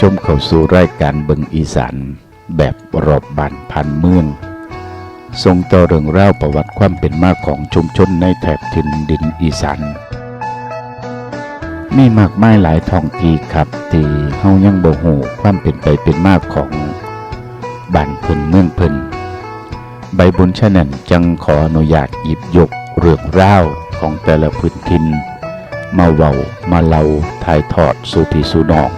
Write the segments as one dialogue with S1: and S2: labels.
S1: ชมเข้าสู่รายการเบิงอีสานแบบรอบบ้านพันเมืองทรงต่อเรื่องเล่าประวัติความเป็นมาของชุมชนในแถบถิ่นดินอีสานมีมากมายหลายท้องที่ครับที่เฮายังบ่ฮู้ความเป็นไปเป็นมาของบ้านเพิ่นเมืองเพิ่นใบบุญฉะนั้นจังขออนุญาตหยิบยกเรื่องราวของแต่ละพื้นถิ่นมาเว้ามาเล่าถ่ายทอดสู่พี่สู่น้อง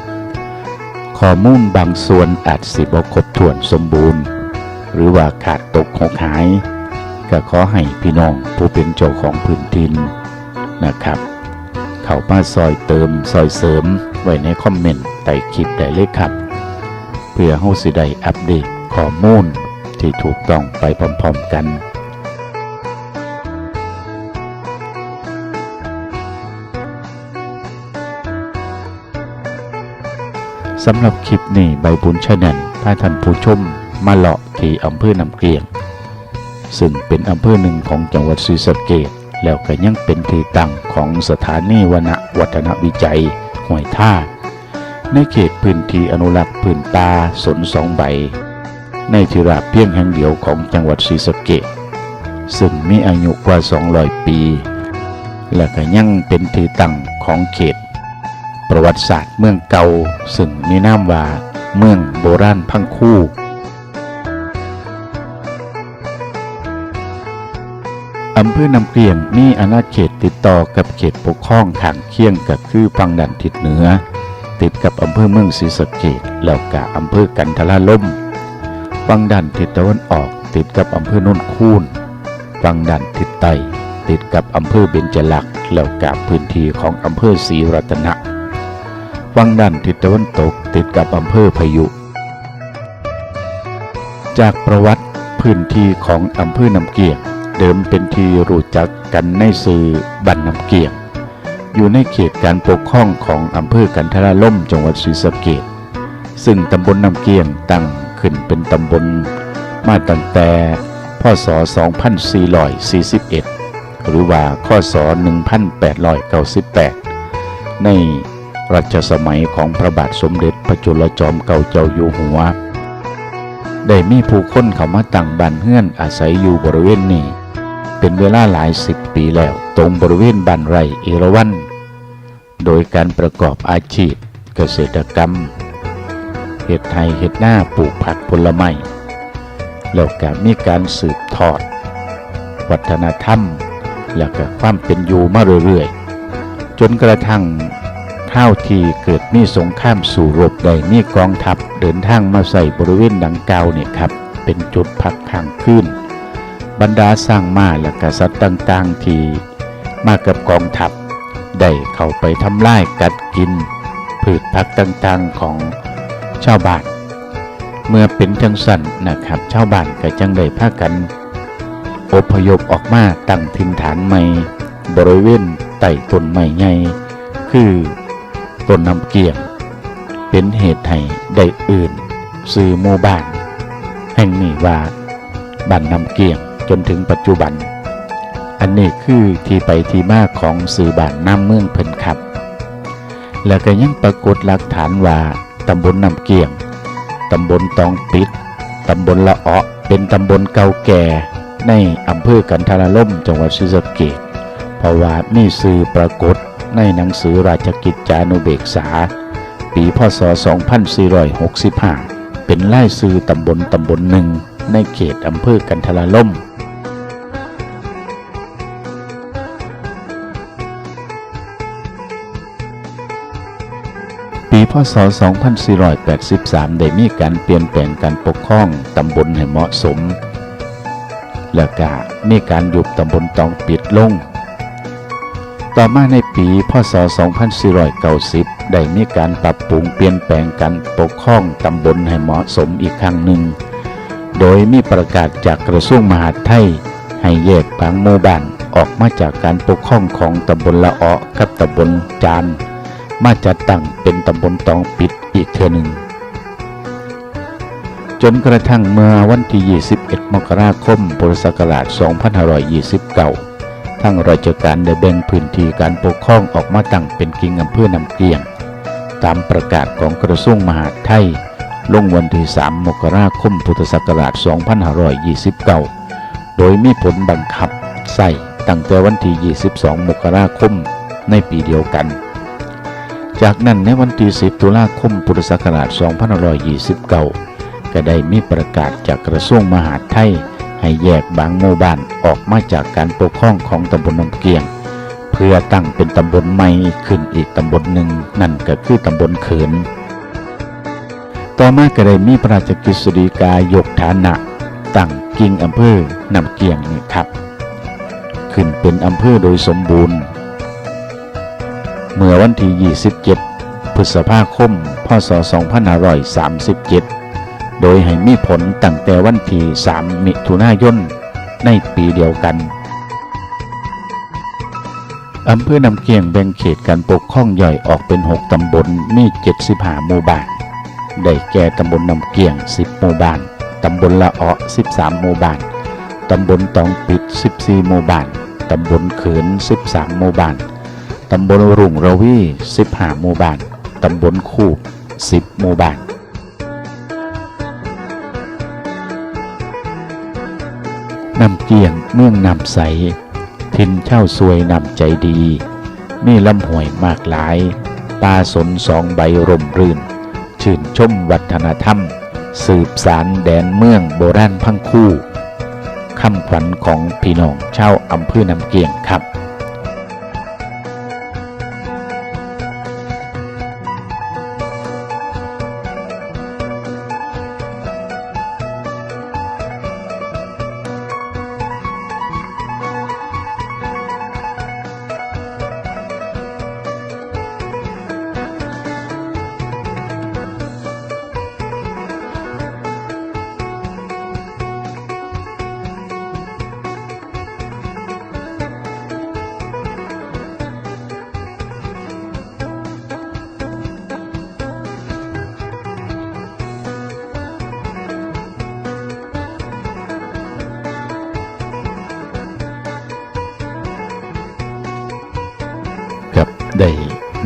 S1: ข้อมูลบางส่วนอาจสิบครบถ้วนสมบูรณ์ หรือว่าขาดตกหกหาย ก็ขอให้พี่น้องผู้เป็นเจ้าของพื้นทินนะครับ เข้ามาซอยเติมซอยเสริมไว้ในคอมเมนต์ใต้คลิปได้เลยครับ เพื่อเฮาสิได้อัปเดตข้อมูลที่ถูกต้องไปพร้อมๆกัน สำหรับคลิปนี้ใบบุญชาแนลพาท่านผู้ชมมาเลาะที่อำเภอนำเกลียง ซึ่งเป็นอำเภอหนึ่งของจังหวัดศรีสะเกษแล้วก็ยังเป็นที่ตั้งของสถานีวนวัฒนวิจัยห้วยท่า ในเขตพื้นที่อนุรักษ์พื้นป่าสนสองใบ ในที่ราบเพียงแห่งเดียวของจังหวัดศรีสะเกษซึ่งมีอายุกว่า 200 ปี และก็ยังเป็นที่ตั้งของเขต ประวัติศาสตร์เมืองเก่าซึ่งมีนามว่าเมืองโบราณพังคู่ อำเภอนำเกลียงมีอาณาเขตติดต่อกับเขตปกครองข้างเคียงก็คือฝั่งด้านทิศเหนือ ติดกับอำเภอเมืองศรีสะเกษแล้วก็อำเภอกันทราล่มฝั่งด้านทิศตะวันออกติดกับอำเภอโนนคูนฝั่งด้านทิศใต้ติดกับอำเภอเบญจลักษ์แล้วกับพื้นที่ของอำเภอศรีรัตนะ ฝั่งด้านทิศตะวันตกติดกับอำเภอพายุ จากประวัติพื้นที่ของอำเภอน้ำเกียง เดิมเป็นที่รู้จักกันในสื่อบันน้ำเกียง อยู่ในเขตการปกครองของอำเภอกันทราล่มจังหวัดศรีสะเกษซึ่งตำบลน้ำเกียงตั้งขึ้นเป็นตำบลมาตั้งแต่พศ 2441 หรือว่าข้อศ 1898 ใน รัชสมัยของพระบาทสมเด็จพระจุลจอมเกล้าเจ้าอยู่หัว ได้มีผู้คนเข้ามาตั้งบ้านเฮือนอาศัยอยู่บริเวณนี้ เป็นเวลาหลายสิบปีแล้ว ตรงบริเวณบ้านไร่เอราวันโดยการประกอบอาชีพเกษตรกรรมเห็ดไทยเห็ดหน้าปลูกผักผลไม้แล้วก็มีการสืบทอด วัฒนธรรม แล้วก็ความเป็นอยู่มาเรื่อยๆ จนกระทั่ง เท่าทีเกิดมีสงครามสู่รบใดมีกองทัพเดินทางมาใส่บริเวณดังกล่าวเนี่ยครับ เป็นจุดพักข้างขึ้น บรรดาสร้างมาและกษัตริย์ต่างๆ ที่มากับกองทัพได้เข้าไปทำลายกัดกิน พืชผักต่างๆของชาวบ้าน เมื่อเป็นจังสันนะครับชาวบ้านก็จังได้พากัน อพยพออกมาตั้งถิ่นฐานใหม่ บริเวณใต้ต้นไม้ใหญ่คือ ต้นน้ำเกียง เป็นเหตุให้ได้อื่นซื้อหมู่บ้าน แห่งนี้ว่าบ้านน้ำเกียงจนถึงปัจจุบัน อันนี้คือที่ไปที่มาของสื่อบ้านน้ำเมืองเพิ่นครับ แล้วก็ยังปรากฏหลักฐานว่าตำบลน้ำเกียงตำบลตองปิดตำบลละเอะเป็นตำบลเก่าแก่ในอำเภอกันทาราล่มจังหวัดศรีสะเกษเพราะว่ามีสื่อปรากฏ ในหนังสือราชกิจจานุเบกษา ปีพศ 2465 เป็นไล่ซื้อตำบลตำบลหนึ่งในเขตอำเภอกันทราล่มปีพศ 2483 ได้มีการเปลี่ยนแปลงการปกครองตำบลให้เหมาะสม และก็มีการยุบตำบลตองปิดลง ต่อมาในปีพศ 2490 ได้มีการปรับปรุงเปลี่ยนแปลงการปกครองตำบลให้เหมาะสมอีกครั้งหนึ่ง โดยมีประกาศจากกระทรวงมหาดไทย ให้แยกผังหมู่บ้านออกมาจากการปกครองของตำบลละเอะกับตำบลจาน มาจัดตั้งเป็นตำบลตองปิดอีกเทือหนึ่ง จนกระทั่งเมื่อวันที่ 21 มกราคม พุทธศักราช 2529 ทั้งราชการได้แบ่งพื้นที่การปกครองออกมาตั้งเป็นกิ่งอำเภอนำเกลียง ตามประกาศของกระทรวงมหาดไทย ลงวันที่ 3 มกราคม พุทธศักราช 2529 โดยมีผลบังคับใส่ตั้งแต่วันที่ 22 มกราคมในปีเดียวกัน จากนั้นในวันที่ 10 ตุลาคม พุทธศักราช 2529 ก็ได้มีประกาศจากกระทรวงมหาดไทย ให้แยกบางหมู่บ้านออกมาจากการปกครองของตำบลน้ำเกียง เพื่อตั้งเป็นตำบลใหม่ขึ้นอีกตำบลหนึ่งนั่นก็คือตำบลเขิน ต่อมาก็ได้มีพระราชกฤษฎีกายกฐานะตั้งกิ่งอำเภอนำเกียงนี่ครับ ขึ้นเป็นอำเภอโดยสมบูรณ์ เมื่อวันที่ 27 พฤษภาคม พศ 2537 โดยให้มีผลตั้งแต่วันที่ 3 มิถุนายนในปีเดียวกันอำเภอนำเกียงแบ่งเขตการปกครองย่อยออกเป็น 6 ตำบลมี 75 หมู่บ้าน ได้แก่ตำบลนำเกียง 10 หมู่บ้าน ตำบลละเอาะ13 หมู่บ้าน ตำบลตองปิด 14 หมู่บ้าน ตำบลเขิน13 หมู่บ้าน ตำบลรุ่งระวี 15 หมู่บ้าน ตำบลคูบ 10 หมู่บ้าน นำเกียงเมืองนำใส ทินเช่าสวยนำใจดี มีลำห้วยมากหลาย ป่าสนสองใบร่มรื่น ชื่นชมวัฒนธรรม สืบสารแดนเมืองโบราณพังคู่คำขวัญของพี่น้องชาวอำเภอนำเกียงครับ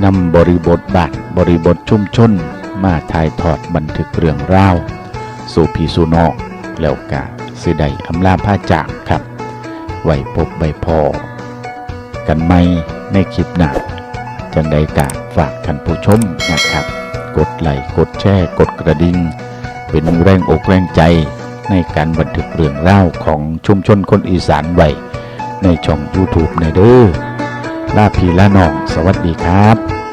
S1: นำบริบทบาทบริบทชุมชนมาถ่ายทอดบันทึกเรื่องราวสู่พี่สู่นอแล้วกาสิได้อำลาผ้าจากครับ ไว้พบใบพอ กันไหมในคลิปหน้าจังใดกาฝากท่านผู้ชมนะครับ กดไลค์กดแชร์กดกระดิ่งเป็นแรงอกแรงใจในการบันทึกเรื่องเล่าวของชุมชนคนอีสานไว้ในช่อง YouTube ในเด้อ ลาพีละน้อง สวัสดีครับ